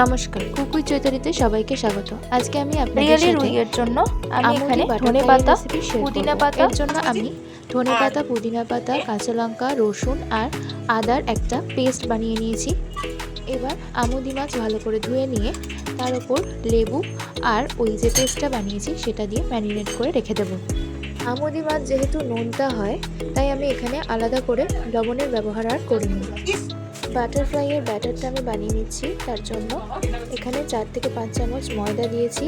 নমস্কার কুকুই চৈতারিতে সবাইকে স্বাগত। আজকে আমি আপনাদের সাথে রুইয়ের জন্য আমি এখানে ধনে পাতা পুদিনা পাতার জন্য আমি ধনে পাতা পুদিনা পাতা কাঁচা লঙ্কা রসুন আর আদার একটা পেস্ট বানিয়ে নিয়েছি। এবার আমুদি মাছ ভালো করে ধুয়ে নিয়ে তার উপর লেবু আর ওই যে পেস্টটা বানিয়েছি সেটা দিয়ে ম্যারিনেট করে রেখে দেবো। আমুদি মাছ যেহেতু নোনতা হয় তাই আমি এখানে আলাদা করে লবণের ব্যবহার আর করিনি। বাটারফ্লাইয়ের ব্যাটারটা আমি বানিয়ে নিচ্ছি, তার জন্য এখানে চার থেকে পাঁচ চামচ ময়দা দিয়েছি।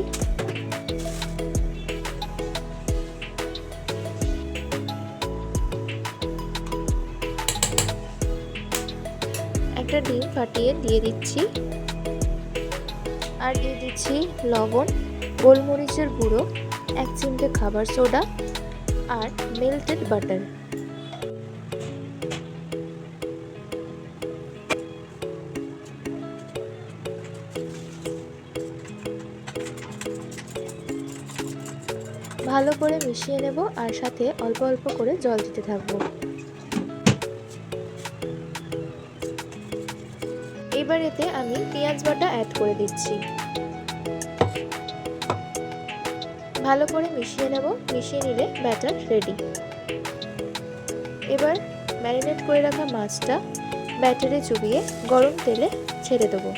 একটা ডিম ফাটিয়ে দিয়ে দিচ্ছি। আর দিয়ে দিচ্ছি লবণ, গোলমরিচের গুঁড়ো, এক চিমটে খাবার সোডা আর মেল্টেড বাটার ভালো করে মিশিয়ে নেব আর সাথে অল্প অল্প করে জল দিতে থাকব। এবার এতে আমি পেঁয়াজ বাটা অ্যাড করে দিচ্ছি। ভালো করে মিশিয়ে নেব, মিশিয়ে নিলে ব্যাটার রেডি এবার ম্যারিনেট করে রাখা মাছটা ব্যাটারে চুবিয়ে গরম তেলে ছেড়ে দেবো।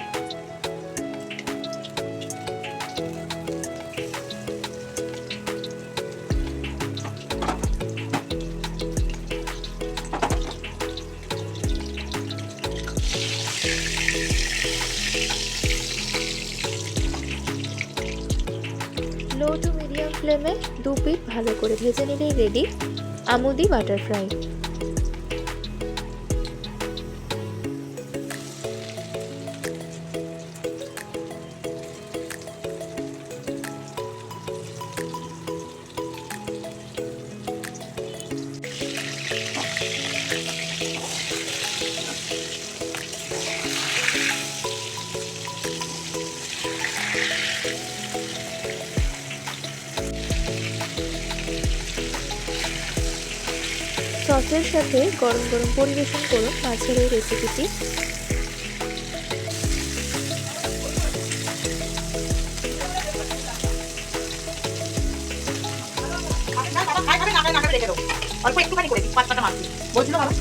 লো টু মিডিয়াম ফ্লেমে দু পিঠ ভালো করে ভেজে নিলেই রেডি আমুদি বাটারফ্লাই সসের সাথে গরম গরম পরিবেশন করুন মাছের এই রেসিপিটি অল্প একটুখানি করে দিই, পাঁচ পাটা মাছ বলছিল বাবা।